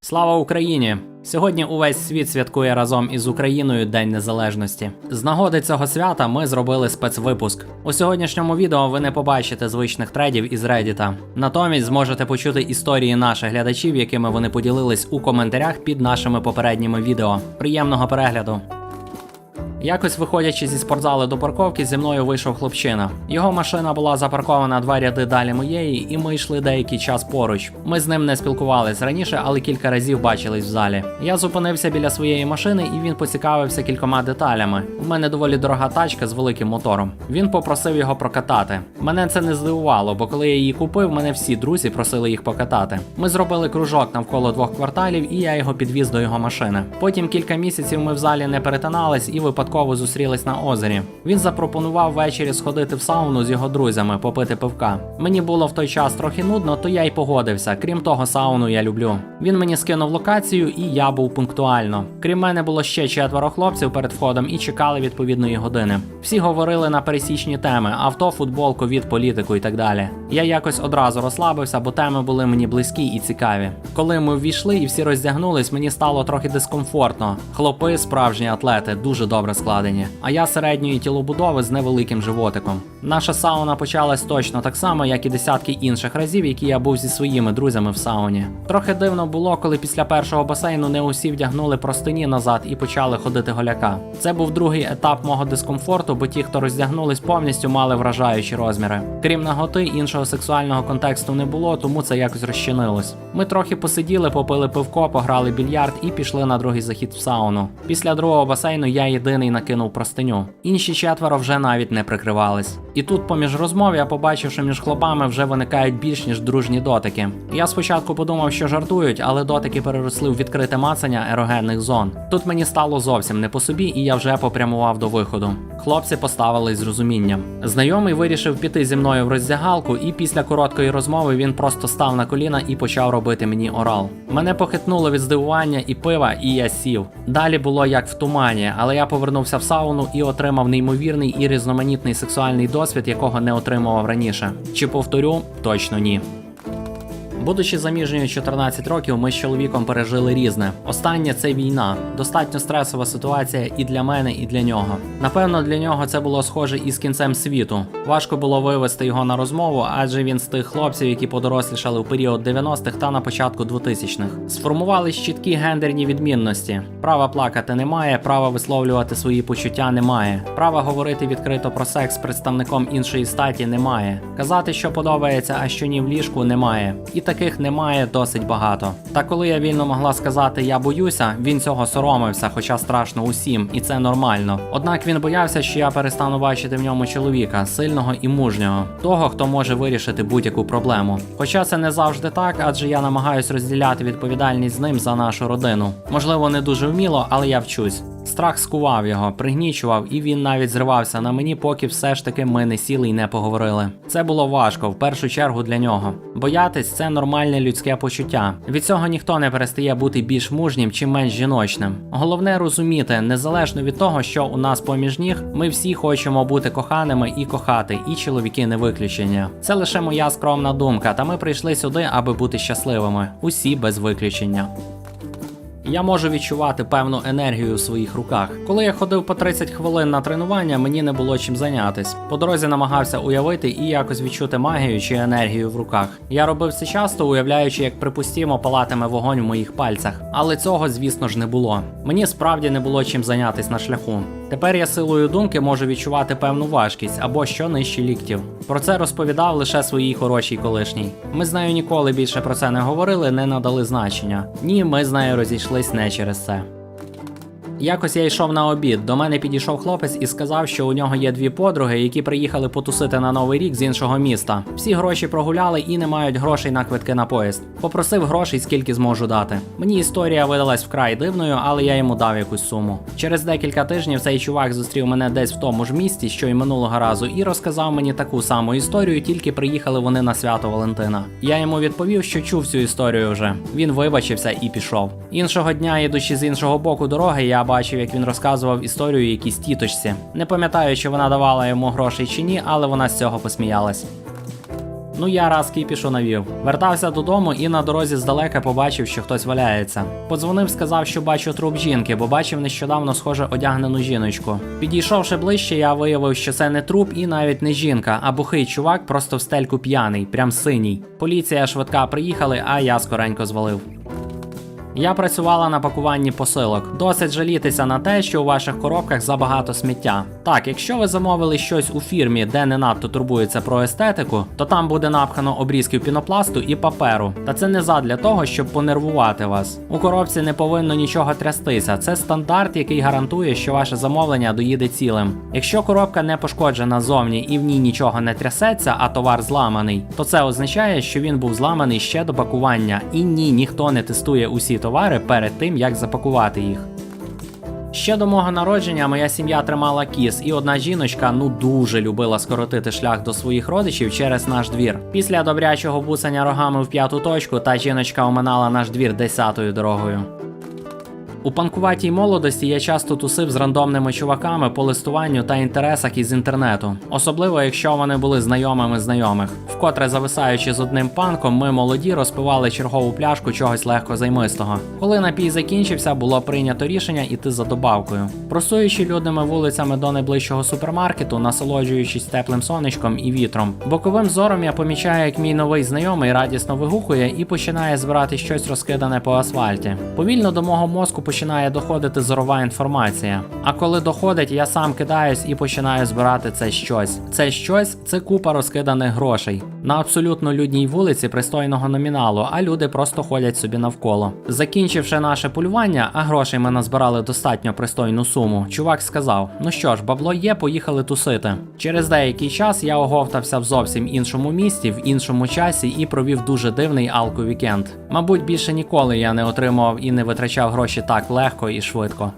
Слава Україні! Сьогодні увесь світ святкує разом із Україною День Незалежності. З нагоди цього свята ми зробили спецвипуск. У сьогоднішньому відео ви не побачите звичних тредів із Reddit. Натомість зможете почути історії наших глядачів, якими вони поділились у коментарях під нашими попередніми відео. Приємного перегляду! Якось виходячи зі спортзали до парковки, зі мною вийшов хлопчина. Його машина була запаркована два ряди далі моєї, і ми йшли деякий час поруч. Ми з ним не спілкувались раніше, але кілька разів бачились в залі. Я зупинився біля своєї машини, і він поцікавився кількома деталями. У мене доволі дорога тачка з великим мотором. Він попросив його прокатати. Мене це не здивувало, бо коли я її купив, мене всі друзі просили їх покатати. Ми зробили кружок навколо двох кварталів, і я його підвіз до його машини. Потім кілька місяців ми в залі не перетинались і випадково зустрілись на озері. Він запропонував ввечері сходити в сауну з його друзями, попити пивка. Мені було в той час трохи нудно, то я й погодився. Крім того, сауну я люблю. Він мені скинув локацію, і я був пунктуально. Крім мене було ще четверо хлопців перед входом і чекали відповідної години. Всі говорили на пересічні теми: авто, футбол, ковід, політику і так далі. Я якось одразу розслабився, бо теми були мені близькі і цікаві. Коли ми ввійшли і всі роздягнулись, мені стало трохи дискомфортно. Хлопи, справжні атлети, дуже добре складені. А я середньої тілобудови з невеликим животиком. Наша сауна почалась точно так само, як і десятки інших разів, які я був зі своїми друзями в сауні. Трохи дивно було, коли після першого басейну не усі вдягнули простині назад і почали ходити голяка. Це був другий етап мого дискомфорту, бо ті, хто роздягнулись повністю, мали вражаючі розміри. Крім наготи, іншого сексуального контексту не було, тому це якось розчинилось. Ми трохи посиділи, попили пивко, пограли більярд і пішли на другий захід в сауну. Після другого басейну я єдиний накинув простиню. Інші четверо вже навіть не прикривались. І тут, поміж розмов, я побачив, що між хлопами вже виникають більш ніж дружні дотики. Я спочатку подумав, що жартують, але дотики переросли в відкрите мацання ерогенних зон. Тут мені стало зовсім не по собі, і я вже попрямував до виходу. Хлопці поставились з розумінням. Знайомий вирішив піти зі мною в роздягалку, і після короткої розмови він просто став на коліна і почав робити мені орал. Мене похитнуло від здивування і пива, і я сів. Далі було як в тумані, але я повернувся в сауну і отримав неймовірний і різноманітний сексуальний досвід, якого не отримував раніше. Чи повторю? Точно ні. Будучи заміжньою 14 років, ми з чоловіком пережили різне. Останнє це війна, достатньо стресова ситуація і для мене, і для нього. Напевно, для нього це було схоже із кінцем світу. Важко було вивести його на розмову, адже він з тих хлопців, які подорослішали у період 90-х та на початку 2000-х. Сформувались чіткі гендерні відмінності: права плакати немає, права висловлювати свої почуття немає, права говорити відкрито про секс з представником іншої статі немає. Казати, що подобається, а що ні в ліжку, немає. І таких немає досить багато. Та коли я вільно могла сказати я боюся, він цього соромився, хоча страшно усім, і це нормально. Однак він боявся, що я перестану бачити в ньому чоловіка, сильного і мужнього, того, хто може вирішити будь-яку проблему. Хоча це не завжди так, адже я намагаюсь розділяти відповідальність з ним за нашу родину. Можливо, не дуже вміло, але я вчусь. Страх скував його, пригнічував, і він навіть зривався на мені, поки все ж таки ми не сіли й не поговорили. Це було важко, в першу чергу для нього. Боятись це нормальне людське почуття. Від цього ніхто не перестає бути більш мужнім чи менш жіночним. Головне розуміти, незалежно від того, що у нас поміж ніг, ми всі хочемо бути коханими і кохати, і чоловіки не виключення. Це лише моя скромна думка, та ми прийшли сюди, аби бути щасливими, усі без виключення. Я можу відчувати певну енергію у своїх руках. Коли я ходив по 30 хвилин на тренування, мені не було чим зайнятись. По дорозі намагався уявити і якось відчути магію чи енергію в руках. Я робив це часто, уявляючи, як припустімо палатиме вогонь в моїх пальцях. Але цього, звісно ж, не було. Мені справді не було чим зайнятись на шляху. Тепер я силою думки можу відчувати певну важкість або що нижче ліктів. Про це розповідав лише своїй хорошій колишній. Ми з нею ніколи більше про це не говорили, не надали значення. Ні, ми з нею розійшлись не через це. Якось я йшов на обід. До мене підійшов хлопець і сказав, що у нього є дві подруги, які приїхали потусити на новий рік з іншого міста. Всі гроші прогуляли і не мають грошей на квитки на поїзд. Попросив грошей, скільки зможу дати. Мені історія видалась вкрай дивною, але я йому дав якусь суму. Через декілька тижнів цей чувак зустрів мене десь в тому ж місті, що й минулого разу, і розказав мені таку саму історію, тільки приїхали вони на свято Валентина. Я йому відповів, що чув цю історію вже. Він вибачився і пішов. Іншого дня, ідучи з іншого боку дороги, я бачив, як він розказував історію якійсь тіточці. Не пам'ятаю, чи вона давала йому грошей чи ні, але вона з цього посміялась. Ну я раз кіпішу навів. Вертався додому і на дорозі здалека побачив, що хтось валяється. Подзвонив, сказав, що бачу труп жінки, бо бачив нещодавно схоже одягнену жіночку. Підійшовши ближче, я виявив, що це не труп і навіть не жінка, а бухий чувак, просто в стельку п'яний, прям синій. Поліція швидка приїхали, а я скоренько звалив. Я працювала на пакуванні посилок. Досить жалітися на те, що у ваших коробках забагато сміття. Так, якщо ви замовили щось у фірмі, де не надто турбується про естетику, то там буде напхано обрізків пінопласту і паперу. Та це не задля того, щоб понервувати вас. У коробці не повинно нічого трястися. Це стандарт, який гарантує, що ваше замовлення доїде цілим. Якщо коробка не пошкоджена зовні і в ній нічого не трясеться, а товар зламаний, то це означає, що він був зламаний ще до пакування. І ні, ніхто не тестує усі товари перед тим, як запакувати їх. Ще до мого народження моя сім'я тримала кіз, і одна жіночка ну дуже любила скоротити шлях до своїх родичів через наш двір. Після добрячого бусання рогами в п'яту точку та жіночка оминала наш двір десятою дорогою. У панкуватій молодості я часто тусив з рандомними чуваками по листуванню та інтересах із інтернету, особливо якщо вони були знайомими знайомих. Вкотре зависаючи з одним панком, ми молоді розпивали чергову пляшку чогось легко займистого. Коли напій закінчився, було прийнято рішення іти за добавкою. Просуючи людними вулицями до найближчого супермаркету, насолоджуючись теплим сонечком і вітром. Боковим зором я помічаю, як мій новий знайомий радісно вигукує і починає збирати щось розкидане по асфальті. Повільно до мого мозку починає доходити зорова інформація. А коли доходить, я сам кидаюсь і починаю збирати це щось. Це щось це купа розкиданих грошей. На абсолютно людній вулиці пристойного номіналу, а люди просто ходять собі навколо. Закінчивши наше полювання, а грошей ми назбирали достатньо пристойну суму. Чувак сказав: Ну що ж, бабло є, поїхали тусити. Через деякий час я оговтався в зовсім іншому місті, в іншому часі і провів дуже дивний алко-вікенд. Мабуть, більше ніколи я не отримував і не витрачав гроші так легко і швидко.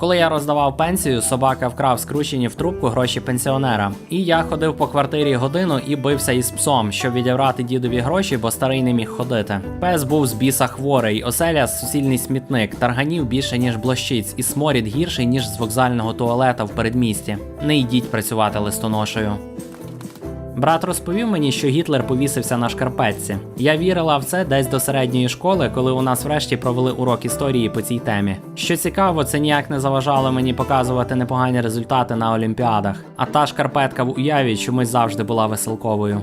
Коли я роздавав пенсію, собака вкрав скручені в трубку гроші пенсіонера. І я ходив по квартирі годину і бився із псом, щоб відібрати дідові гроші, бо старий не міг ходити. Пес був з біса хворий, оселя суцільний смітник, тарганів більше ніж блощиць, і сморід гірший ніж з вокзального туалета в передмісті. Не йдіть працювати листоношею. Брат розповів мені, що Гітлер повісився на шкарпетці. Я вірила в це десь до середньої школи, коли у нас врешті провели урок історії по цій темі. Що цікаво, це ніяк не заважало мені показувати непогані результати на олімпіадах. А та шкарпетка в уяві чомусь завжди була веселковою.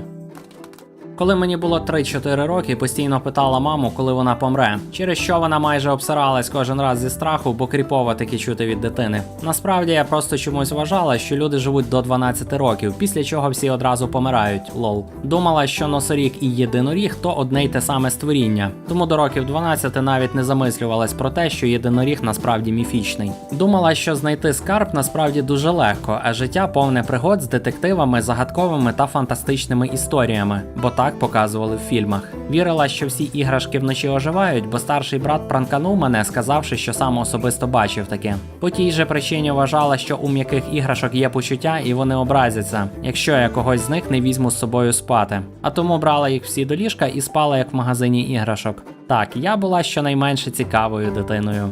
Коли мені було 3-4 роки, постійно питала маму, коли вона помре, через що вона майже обсиралась кожен раз зі страху, бо кріпово таки чути від дитини. Насправді я просто чомусь вважала, що люди живуть до 12 років, після чого всі одразу помирають. Лол. Думала, що носоріг і єдиноріг то одне й те саме створіння. Тому до років 12 навіть не замислювалась про те, що єдиноріг насправді міфічний. Думала, що знайти скарб насправді дуже легко, а життя повне пригод з детективами, загадковими та фантастичними історіями, бо так показували в фільмах. Вірила, що всі іграшки вночі оживають, бо старший брат пранканув мене, сказавши, що сам особисто бачив таке. По тій же причині вважала, що у м'яких іграшок є почуття і вони образяться, якщо я когось з них не візьму з собою спати. А тому брала їх всі до ліжка і спала як в магазині іграшок. Так, я була щонайменше цікавою дитиною.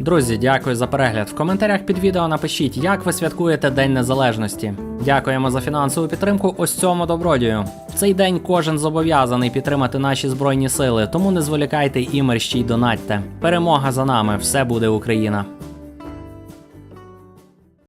Друзі, дякую за перегляд. В коментарях під відео напишіть, як ви святкуєте День Незалежності. Дякуємо за фінансову підтримку ось цьому добродію. В цей день кожен зобов'язаний підтримати наші збройні сили, тому не зволікайте і мерщій донатьте. Перемога за нами, все буде Україна.